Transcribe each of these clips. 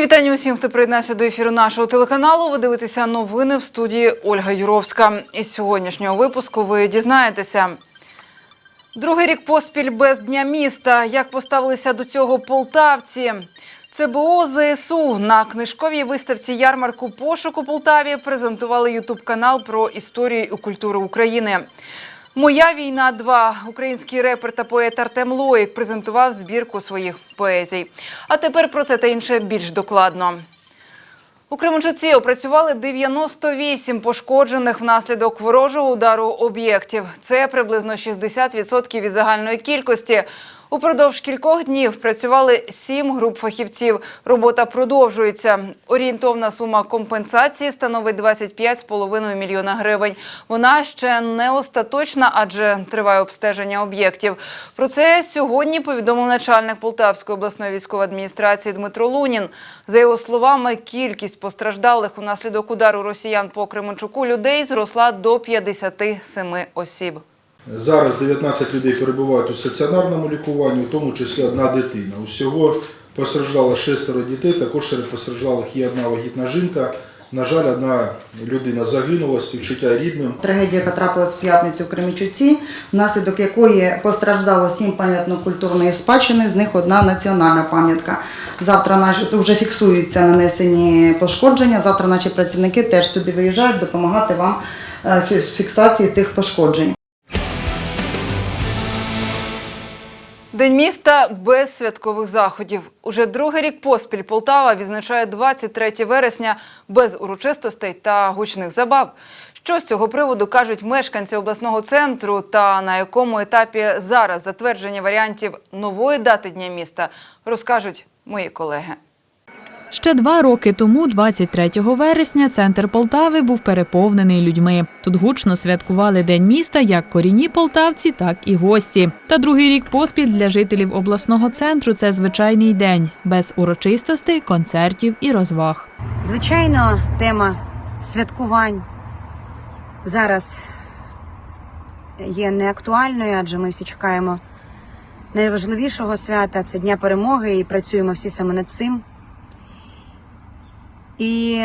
Мої вітання усім, хто приєднався до ефіру нашого телеканалу. Ви дивитеся новини в студії Ольга Юровська. Із сьогоднішнього випуску ви дізнаєтеся. Другий рік поспіль без дня міста. Як поставилися до цього полтавці? ЦБО ЗСУ на книжковій виставці ярмарку пошук у Полтаві презентували ютуб канал про історію і культуру України. Моя війна 2 Український репер та поет Артем Лоїк презентував збірку своїх поезій. А тепер про це та інше більш докладно. У Кременчуці опрацювали 98 пошкоджених внаслідок ворожого удару об'єктів. Це приблизно 60% від загальної кількості. Упродовж кількох днів працювали сім груп фахівців. Робота продовжується. Орієнтовна сума компенсації становить 25,5 мільйона гривень. Вона ще не остаточна, адже триває обстеження об'єктів. Про це сьогодні повідомив начальник Полтавської обласної військової адміністрації Дмитро Лунін. За його словами, кількість постраждалих унаслідок удару росіян по Кременчуку людей зросла до 57 осіб. Зараз 19 людей перебувають у стаціонарному лікуванні, в тому числі одна дитина. Усього постраждало шестеро дітей, також серед постраждалих є одна вагітна жінка. На жаль, одна людина загинула, співчуття рідним. Трагедія, яка трапилась в п'ятницю в Кремічуці, внаслідок якої постраждало сім пам'ятно-культурної спадщини, з них одна національна пам'ятка. Завтра наші вже фіксуються нанесені пошкодження. Завтра наші працівники теж сюди виїжджають допомагати вам е, фіксації тих пошкоджень. День міста без святкових заходів. Уже другий рік поспіль Полтава відзначає 23 вересня без урочистостей та гучних забав. Що з цього приводу кажуть мешканці обласного центру та на якому етапі зараз затвердження варіантів нової дати Дня міста, розкажуть мої колеги. Ще два роки тому, 23 вересня, центр Полтави був переповнений людьми. Тут гучно святкували День міста як корінні полтавці, так і гості. Та другий рік поспіль для жителів обласного центру це звичайний день без урочистостей, концертів і розваг. Звичайно, тема святкувань зараз є неактуальною, адже ми всі чекаємо найважливішого свята це Дня перемоги, і працюємо всі саме над цим. І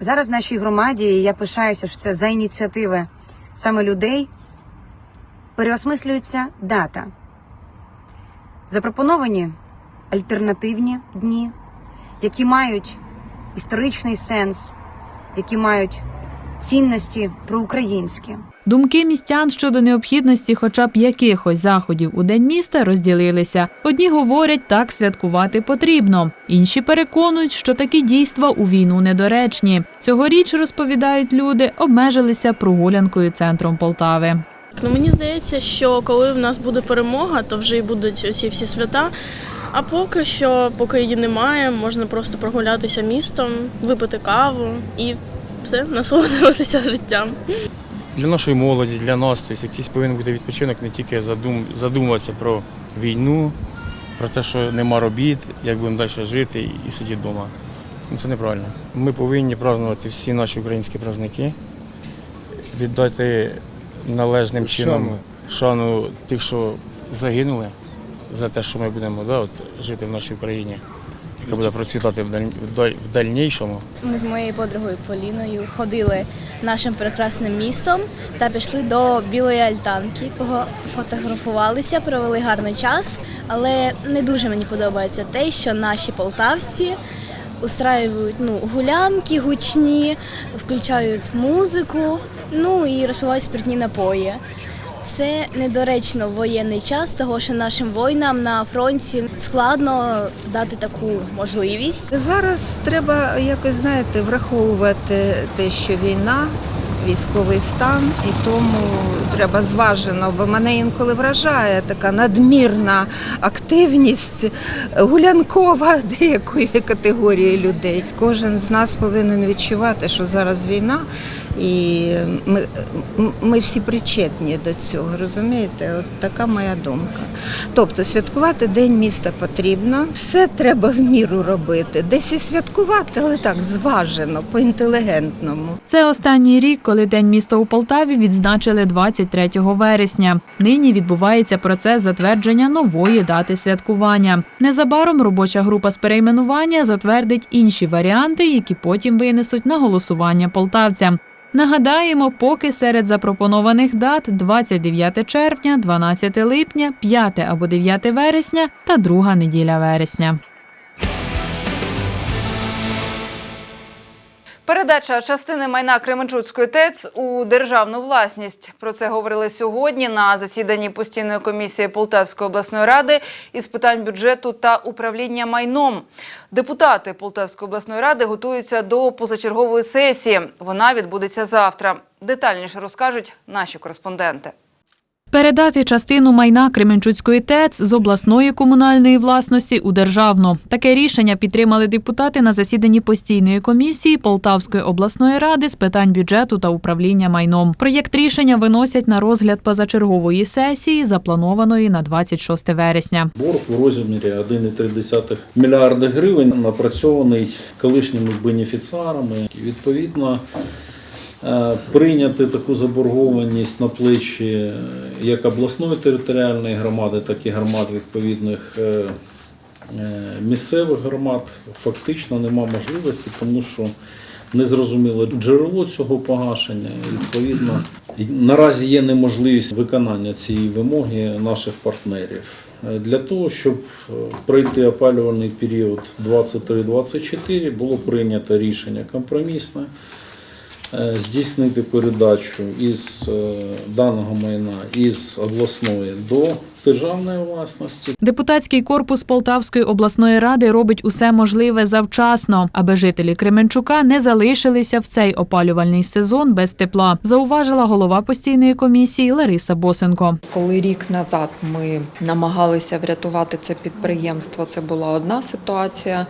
зараз в нашій громаді, я пишаюся, що це за ініціативи саме людей, переосмислюється дата. Запропоновані альтернативні дні, які мають історичний сенс, які мають цінності проукраїнські. Думки містян щодо необхідності хоча б якихось заходів у День міста розділилися. Одні говорять, так святкувати потрібно. Інші переконують, що такі дійства у війну недоречні. Цьогоріч, розповідають люди, обмежилися прогулянкою центром Полтави. Ну мені здається, що коли в нас буде перемога, то вже і будуть усі всі свята. А поки що, поки її немає, можна просто прогулятися містом, випити каву і все, насолоджуватися життям. для нашої молоді, для нас, тобто якийсь повинен бути відпочинок, не тільки задум, задумуватися про війну, про те, що нема робіт, як будемо далі жити і, і сидіти вдома. Ну, Це неправильно. Ми повинні празднувати всі наші українські праздники, віддати належним чином шану тих, що загинули за те, що ми будемо да, от, жити в нашій Україні, яка буде процвітати в, даль, в, даль, в дальнішому. Ми з моєю подругою Поліною ходили нашим прекрасним містом та пішли до білої альтанки. Фотографувалися, провели гарний час, але не дуже мені подобається те, що наші полтавці устраюють ну, гулянки гучні, включають музику, ну і розпивають спиртні напої. Це недоречно в воєнний час, того що нашим воїнам на фронті складно дати таку можливість. Зараз треба якось знаєте враховувати те, що війна, військовий стан, і тому треба зважено, бо мене інколи вражає така надмірна активність гулянкова деякої категорії людей. Кожен з нас повинен відчувати, що зараз війна. І ми, ми всі причетні до цього, розумієте? От така моя думка. Тобто святкувати День міста потрібно, все треба в міру робити. Десь і святкувати, але так зважено, по-інтелігентному. Це останній рік, коли День міста у Полтаві відзначили 23 вересня. Нині відбувається процес затвердження нової дати святкування. Незабаром робоча група з перейменування затвердить інші варіанти, які потім винесуть на голосування полтавцям. Нагадаємо, поки серед запропонованих дат 29 червня, 12 липня, 5 або 9 вересня та друга неділя вересня. Передача частини майна Кременчуцької ТЕЦ у державну власність. Про це говорили сьогодні на засіданні постійної комісії Полтавської обласної ради із питань бюджету та управління майном. Депутати Полтавської обласної ради готуються до позачергової сесії. Вона відбудеться завтра. Детальніше розкажуть наші кореспонденти. Передати частину майна Кременчуцької ТЕЦ з обласної комунальної власності у державну. Таке рішення підтримали депутати на засіданні постійної комісії Полтавської обласної ради з питань бюджету та управління майном. Проєкт рішення виносять на розгляд позачергової сесії, запланованої на 26 вересня. Борг у розмірі 1,3 мільярда гривень напрацьований колишніми бенефіціарами. Відповідно, прийняти таку заборгованість на плечі е, як обласної територіальної громади, так і громад відповідних е, е, місцевих громад фактично нема можливості, тому що незрозуміле джерело цього погашення. Відповідно, наразі є неможливість виконання цієї вимоги наших партнерів. Е, Для того, щоб е, пройти опалювальний період 23-24, було прийнято рішення компромісне е, здійснити передачу із е, даного майна із обласної до державної власності. Депутатський корпус Полтавської обласної ради робить усе можливе завчасно, аби жителі Кременчука не залишилися в цей опалювальний сезон без тепла. Зауважила голова постійної комісії Лариса Босенко. Коли рік назад ми намагалися врятувати це підприємство, це була одна ситуація.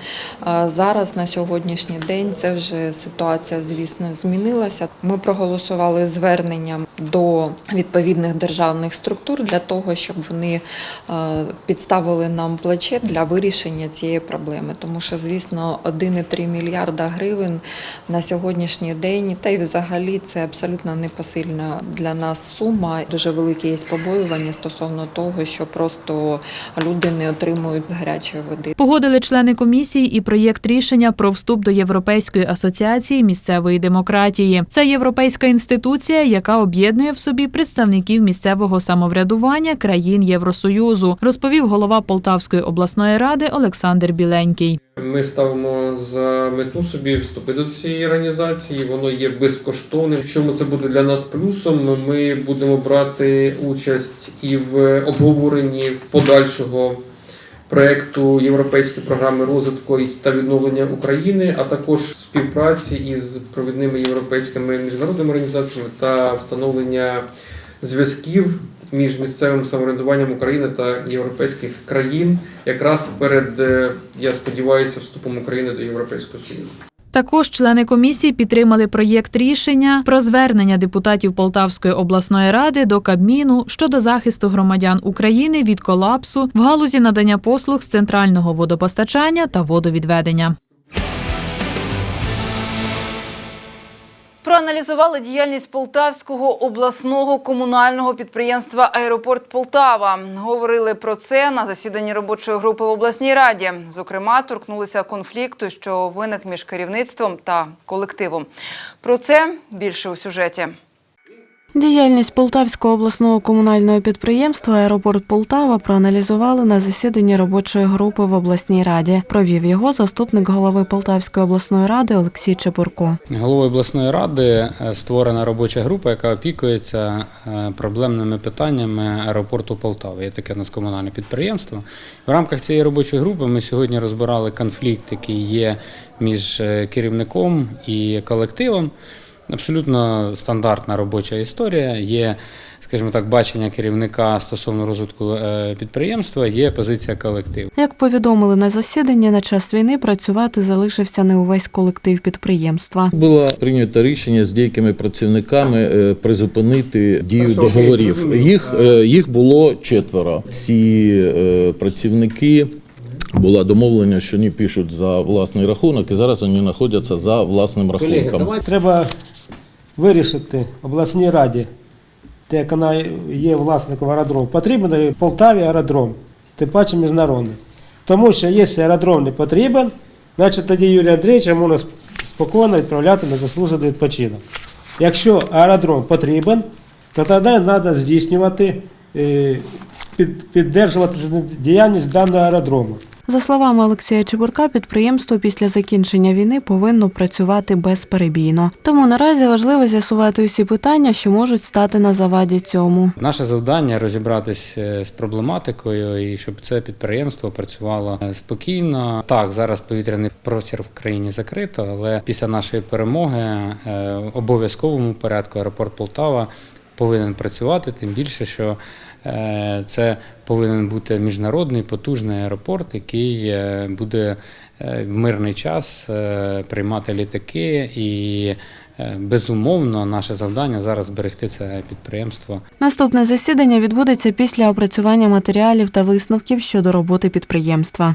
Зараз на сьогоднішній день це вже ситуація, звісно, змінилася. Ми проголосували звернення до відповідних державних структур для того, щоб вони е, підставили нам плече для вирішення цієї проблеми. Тому що, звісно, 1,3 мільярда гривень на сьогоднішній день, та й взагалі це абсолютно непосильна для нас сума. Дуже велике є побоювання стосовно того, що просто люди не отримують гарячої води. Погодили члени комісії і проєкт рішення про вступ до Європейської асоціації місцевої демократії. Це європейська інституція, яка об'єднує в собі представників місцевого самоврядування країн Євросоюзу, розповів голова Полтавської обласної ради Олександр Біленький. Ми ставимо за мету собі вступити до цієї організації. Воно є безкоштовним. Чому це буде для нас плюсом? Ми будемо брати участь і в обговоренні подальшого проекту Європейської програми розвитку та відновлення України, а також співпраці із провідними європейськими міжнародними організаціями та встановлення зв'язків між місцевим самоврядуванням України та європейських країн, якраз перед, е, я сподіваюся, вступом України до Європейського Союзу. Також члени комісії підтримали проєкт рішення про звернення депутатів Полтавської обласної ради до Кабміну щодо захисту громадян України від колапсу в галузі надання послуг з центрального водопостачання та водовідведення. Проаналізували діяльність Полтавського обласного комунального підприємства Аеропорт Полтава. Говорили про це на засіданні робочої групи в обласній раді. Зокрема, торкнулися конфлікту, що виник між керівництвом та колективом. Про це більше у сюжеті. Діяльність Полтавського обласного комунального підприємства Аеропорт Полтава проаналізували на засіданні робочої групи в обласній раді. Провів його заступник голови Полтавської обласної ради Олексій Чепурко. Головою обласної ради е, створена робоча група, яка опікується е, проблемними питаннями аеропорту Полтави. Є таке нас комунальне підприємство. В рамках цієї робочої групи ми сьогодні розбирали конфлікт, який є між е, керівником і колективом. Абсолютно стандартна робоча історія. Є, скажімо так, бачення керівника стосовно розвитку е, підприємства, є позиція колективу. Як повідомили на засіданні, на час війни працювати залишився не увесь колектив підприємства. Було прийнято рішення з деякими працівниками е, призупинити дію договорів. Їх, е, їх було четверо. Ці працівники. Була домовлення, що вони пишуть за власний рахунок, і зараз вони знаходяться за власним рахунком. Треба вирішити обласній раді, те, як вона є власником аеродрому, потрібен Полтаві аеродром, тим паче міжнародний. Тому що якщо аеродром не потрібен, значить тоді Юрій Андрійович можна спокійно відправляти на заслужений відпочинок. Якщо аеродром потрібен, то тоді треба здійснювати, е, під, піддержувати діяльність даного аеродрому. За словами Олексія Чебурка, підприємство після закінчення війни повинно працювати безперебійно. Тому наразі важливо з'ясувати усі питання, що можуть стати на заваді цьому. Наше завдання розібратися з проблематикою і щоб це підприємство працювало е, спокійно. Так, зараз повітряний простір в країні закрито, але після нашої перемоги е, в обов'язковому порядку аеропорт Полтава повинен працювати, тим більше, що е, це повинен бути міжнародний потужний аеропорт, який е, буде е, в мирний час е, приймати літаки і. е, Безумовно, наше завдання зараз зберегти це підприємство Наступне засідання відбудеться після опрацювання матеріалів та висновків щодо роботи підприємства.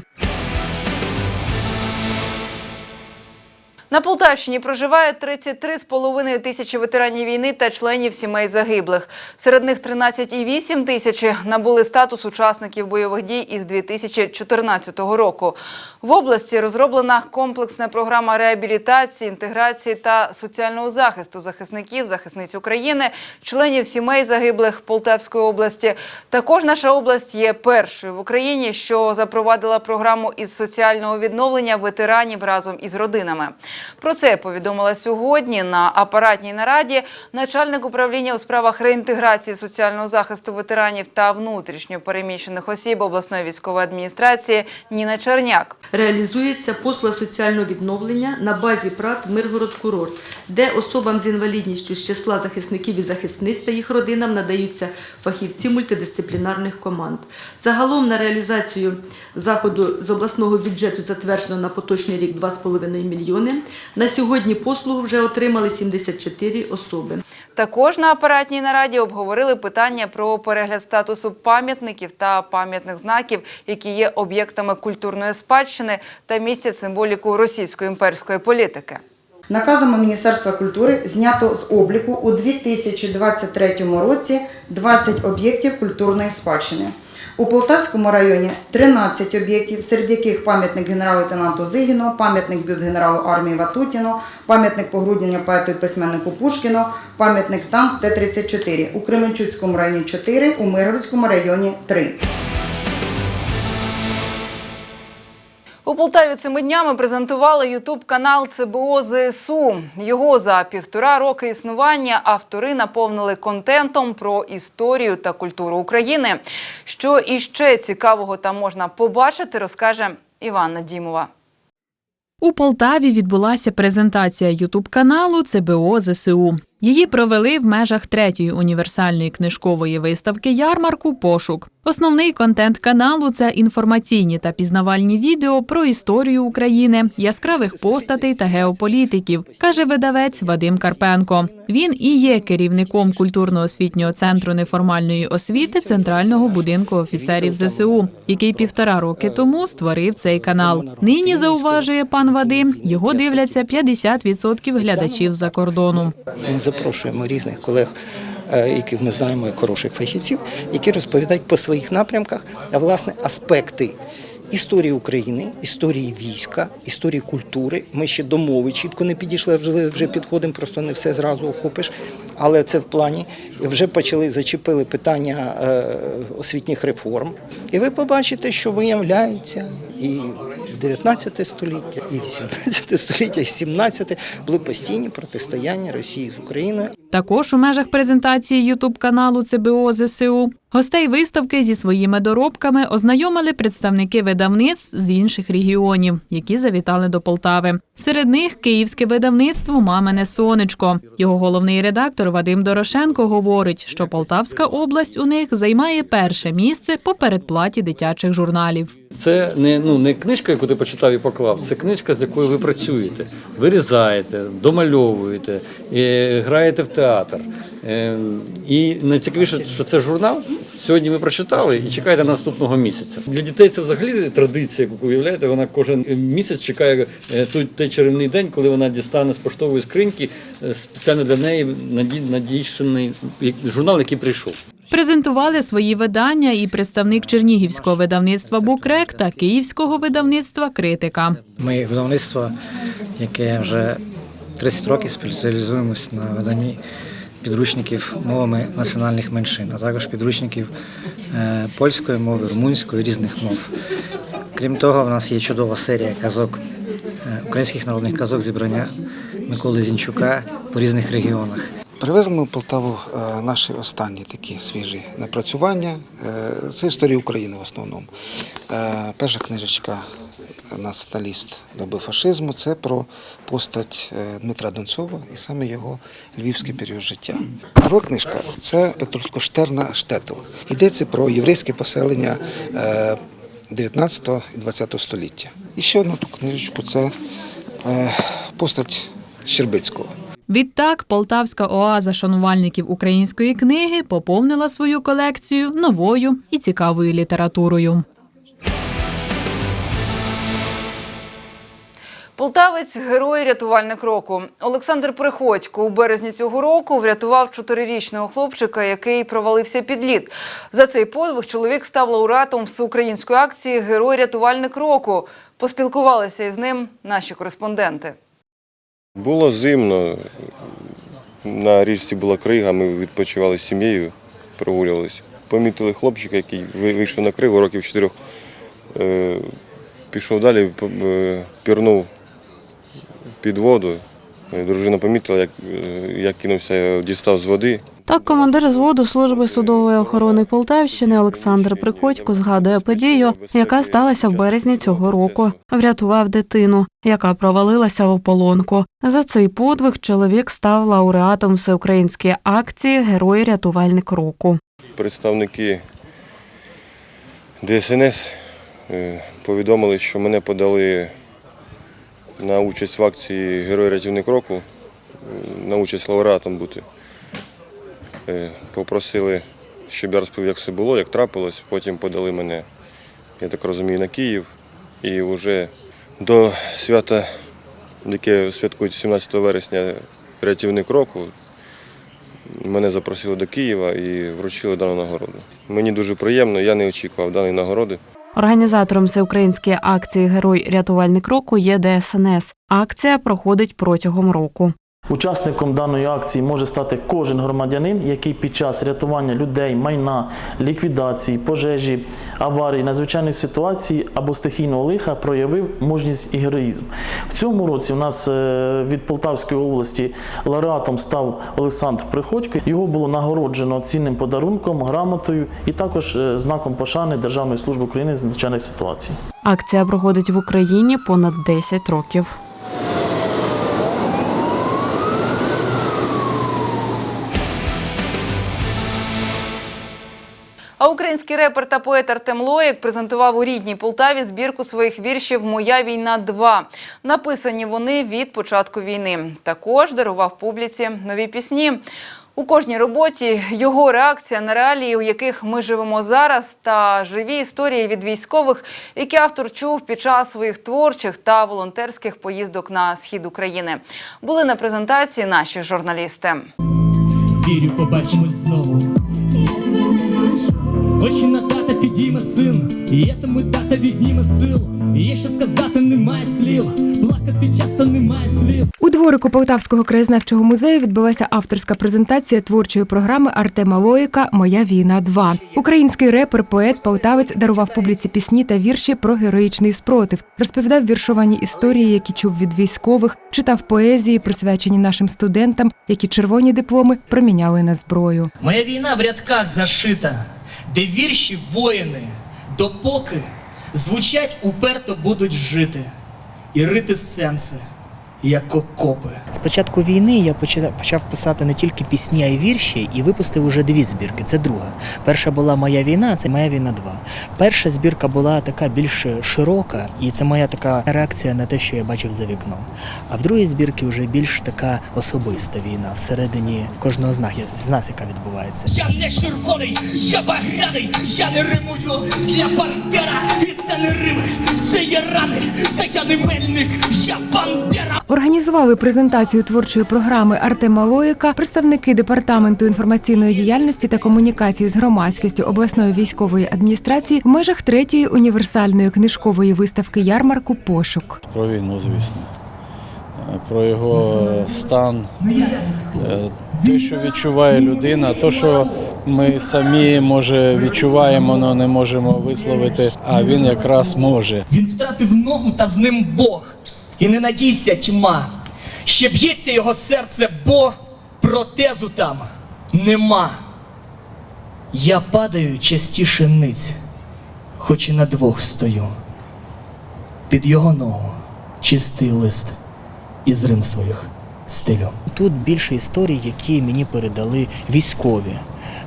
На Полтавщині проживає 33,5 тисячі ветеранів війни та членів сімей загиблих. Серед них 13,8 тисячі набули статус учасників бойових дій із 2014 року. В області розроблена комплексна програма реабілітації, інтеграції та соціального захисту захисників, захисниць України, членів сімей загиблих Полтавської області. Також наша область є першою в Україні, що запровадила програму із соціального відновлення ветеранів разом із родинами. Про це повідомила сьогодні на апаратній нараді начальник управління у справах реінтеграції соціального захисту ветеранів та внутрішньо переміщених осіб обласної військової адміністрації Ніна Черняк. Реалізується послуга соціального відновлення на базі ПРАТ Миргород Курорт, де особам з інвалідністю з числа захисників і захисниць та їх родинам надаються фахівці мультидисциплінарних команд. Загалом на реалізацію заходу з обласного бюджету затверджено на поточний рік 2,5 мільйони. На сьогодні послугу вже отримали 74 особи. Також на апаратній нараді обговорили питання про перегляд статусу пам'ятників та пам'ятних знаків, які є об'єктами культурної спадщини та містять символіку російської імперської політики. Наказами Міністерства культури знято з обліку у 2023 році 20 об'єктів культурної спадщини. У Полтавському районі 13 об'єктів, серед яких пам'ятник генерал-лейтенанту Зигіну, пам'ятник бюст генералу армії Ватутіну, пам'ятник погруднення поету і письменнику Пушкіну, пам'ятник танк Т-34. У Кременчуцькому районі 4, у Миргородському районі 3. У Полтаві цими днями презентували ютуб канал ЦБО ЗСУ. Його за півтора роки існування автори наповнили контентом про історію та культуру України. Що іще цікавого там можна побачити, розкаже Іванна Дімова. У Полтаві відбулася презентація ютуб-каналу ЦБО ЗСУ. Її провели в межах третьої універсальної книжкової виставки ярмарку Пошук. Основний контент каналу це інформаційні та пізнавальні відео про історію України, яскравих постатей та геополітиків, каже видавець Вадим Карпенко. Він і є керівником культурно-освітнього центру неформальної освіти Центрального будинку офіцерів ЗСУ, який півтора роки тому створив цей канал. Нині зауважує пан Вадим, його дивляться 50% глядачів за кордону. Запрошуємо різних колег, е, яких ми знаємо як хороших фахівців, які розповідають по своїх напрямках, а власне аспекти. Історії України, історії війська, історії культури. Ми ще до мови чітко не підійшли, вже, вже підходимо, просто не все зразу охопиш. Але це в плані. Вже почали зачепили питання е, освітніх реформ. І ви побачите, що виявляється і 19 століття, і 18 століття, і 17 були постійні протистояння Росії з Україною. Також у межах презентації ютуб каналу ЦБО ЗСУ гостей виставки зі своїми доробками ознайомили представники видавництв з інших регіонів, які завітали до Полтави. Серед них київське видавництво Мамине сонечко. Його головний редактор Вадим Дорошенко говорить, що Полтавська область у них займає перше місце по передплаті дитячих журналів. Це не, ну, не книжка, яку ти почитав і поклав, це книжка, з якою ви працюєте. Вирізаєте, домальовуєте, граєте в театр. Е, І найцікавіше, що це журнал, Сьогодні ви прочитали і чекаєте наступного місяця. Для дітей це взагалі традиція, як уявляєте, вона кожен місяць чекає е, той, той чарівний день, коли вона дістане з поштової скриньки е, спеціально для неї наді- надіщений журнал, який прийшов. Презентували свої видання і представник чернігівського видавництва Букрек та київського видавництва Критика. Ми видавництво, яке вже 30 років спеціалізуємось на виданні підручників мовами національних меншин, а також підручників е, польської мови, румунської, різних мов. Крім того, в нас є чудова серія казок, е, українських народних казок зібрання Миколи Зінчука по різних регіонах. Привезли ми в Полтаву е, наші останні такі свіжі напрацювання. Е, Це історія України в основному. Е, Перша книжечка «Націоналіст доби фашизму це про постать е, Дмитра Донцова і саме його львівський період життя. Друга книжка це Петрушко Штерна Штетл. Йдеться про єврейське поселення е, 19 і 20 століття. І ще одну книжечку це е, постать Щербицького. Відтак, полтавська оаза шанувальників української книги поповнила свою колекцію новою і цікавою літературою. Полтавець герой рятувальник року. Олександр Приходько у березні цього року врятував чотирирічного хлопчика, який провалився під лід. За цей подвиг чоловік став лауреатом всеукраїнської акції Герой рятувальник року. Поспілкувалися із ним наші кореспонденти. Було зимно. На річці була крига, ми відпочивали з сім'єю, прогулювалися. Помітили хлопчика, який вийшов на кригу років чотирьох, е, пішов далі, е, пірнув під воду. Дружина помітила, як, е, як кинувся, дістав з води. Так, командир зводу служби судової охорони Полтавщини Олександр Приходько згадує подію, яка сталася в березні цього року. Врятував дитину, яка провалилася в ополонку. За цей подвиг чоловік став лауреатом всеукраїнської акції Герой рятувальник року. Представники ДСНС е, повідомили, що мене подали на участь в акції Герой рятівник року, е, на участь лауреатом бути. Е, Попросили, щоб я розповів, як все було, як трапилось. Потім подали мене, я так розумію, на Київ. І вже до свята, яке святкують 17 вересня, рятівник року, Мене запросили до Києва і вручили дану нагороду. Мені дуже приємно, я не очікував даної нагороди. Організатором всеукраїнської акції Герой рятувальник року є ДСНС. Акція проходить протягом року. Учасником даної акції може стати кожен громадянин, який під час рятування людей, майна, ліквідації, пожежі, аварії, надзвичайних ситуацій або стихійного лиха проявив мужність і героїзм. В цьому році у нас е, від Полтавської області лауреатом став Олександр Приходько. Його було нагороджено цінним подарунком, грамотою і також е, знаком пошани Державної служби України з надзвичайних ситуацій. Акція проходить в Україні понад 10 років. Український репер та поет Артем Лоєк презентував у рідній Полтаві збірку своїх віршів Моя війна 2 Написані вони від початку війни. Також дарував публіці нові пісні. У кожній роботі його реакція на реалії, у яких ми живемо зараз, та живі історії від військових, які автор чув під час своїх творчих та волонтерських поїздок на схід України. Були на презентації наші журналісти. Вірю, побачимось знову. Очі на тата підійме син, і я тому тата відніме сил. Є що сказати, немає слів, плакати часто немає слів. У дворику Полтавського краєзнавчого музею відбулася авторська презентація творчої програми Артема Лоїка Моя війна 2 Український репер, поет, полтавець дарував публіці пісні та вірші про героїчний спротив, розповідав віршовані історії, які чув від військових, читав поезії, присвячені нашим студентам, які червоні дипломи проміняли на зброю. Моя війна в рядках зашита, де вірші воїни, допоки звучать уперто будуть жити і рити сенси, як окопи. З початку війни я почав, почав писати не тільки пісні, а й вірші, і випустив уже дві збірки. Це друга. Перша була Моя війна, це Моя війна 2. Перша збірка була така більш широка, і це моя така реакція на те, що я бачив за вікном. А в другій збірці вже більш така особиста війна всередині кожного з нас, з нас яка відбувається. Я не червоний, я багряний, я не римую для бандера. І це не рими, це є рани, та я не мельник, я бандера. Організували презентацію творчої програми Артема Лоїка представники департаменту інформаційної діяльності та комунікації з громадськістю обласної військової адміністрації в межах третьої універсальної книжкової виставки ярмарку Пошук. Про війну, звісно. Про його стан, е, те, що відчуває людина, те, що ми самі може відчуваємо, але не можемо висловити, а він якраз може. Він втратив ногу та з ним Бог. І не надійся тьма. Ще б'ється його серце, бо протезу там нема. Я падаю частіше ниць, хоч і на двох стою. Під його ногу чистий лист із рим своїх стилю. Тут більше історій, які мені передали військові.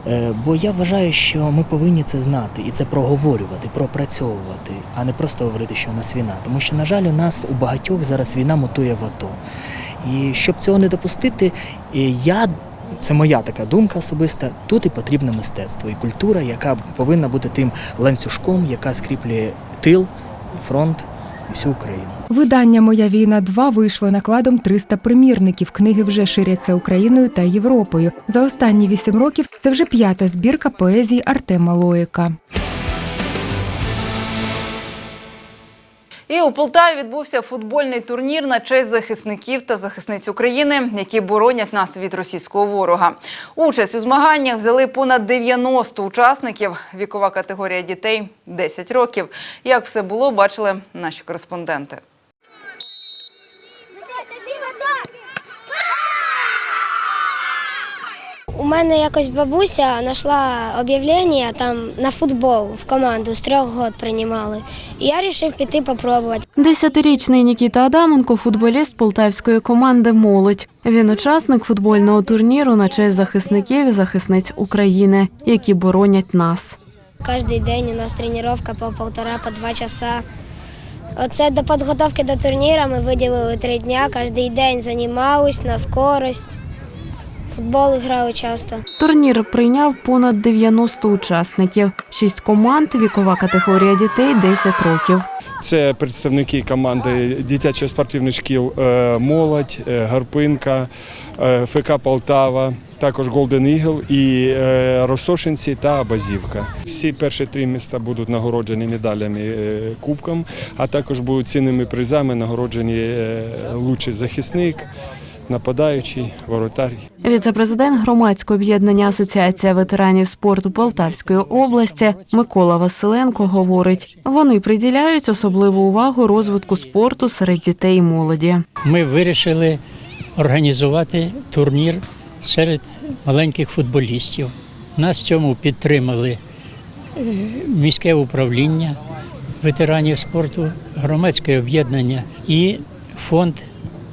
Е, Бо я вважаю, що ми повинні це знати і це проговорювати, пропрацьовувати, а не просто говорити, що у нас війна. Тому що, на жаль, у нас у багатьох зараз війна мотує в АТО. І щоб цього не допустити, я. Це моя така думка особиста. Тут і потрібне мистецтво і культура, яка повинна бути тим ланцюжком, яка скріплює тил, фронт всю Україну. Видання Моя війна 2 вийшло накладом 300 примірників. Книги вже ширяться Україною та Європою. За останні вісім років це вже п'ята збірка поезії Артема Лоїка. І у Полтаві відбувся футбольний турнір на честь захисників та захисниць України, які боронять нас від російського ворога. Участь у змаганнях взяли понад 90 учасників. Вікова категорія дітей 10 років. Як все було, бачили наші кореспонденти. У мене якось бабуся знайшла об'явлення там на футбол в команду з трьох год приймали. І я вирішив піти попробувати. Десятирічний Нікіта Адаменко футболіст полтавської команди Молодь. Він учасник футбольного турніру на честь захисників і захисниць України, які боронять нас. Кожен день у нас тренування по півтора, по два часа. Оце до підготовки до турніру ми виділили три дні, кожен день займалися на скорость. Футбол грали часто. Турнір прийняв понад 90 учасників, шість команд, вікова категорія дітей 10 років. Це представники команди дитячо-спортивних шкіл е, Молодь, е, Гарпинка, е, ФК Полтава, також Голден Ігл і Росошинці та Базівка. Всі перші три міста будуть нагороджені медалями кубком, а також будуть цінними призами нагороджені лучший захисник, нападаючий, воротар. Віце-президент громадського об'єднання Асоціація ветеранів спорту Полтавської області Микола Василенко говорить: вони приділяють особливу увагу розвитку спорту серед дітей і молоді. Ми вирішили організувати турнір серед маленьких футболістів. Нас в цьому підтримали е, міське управління ветеранів спорту, громадське об'єднання і фонд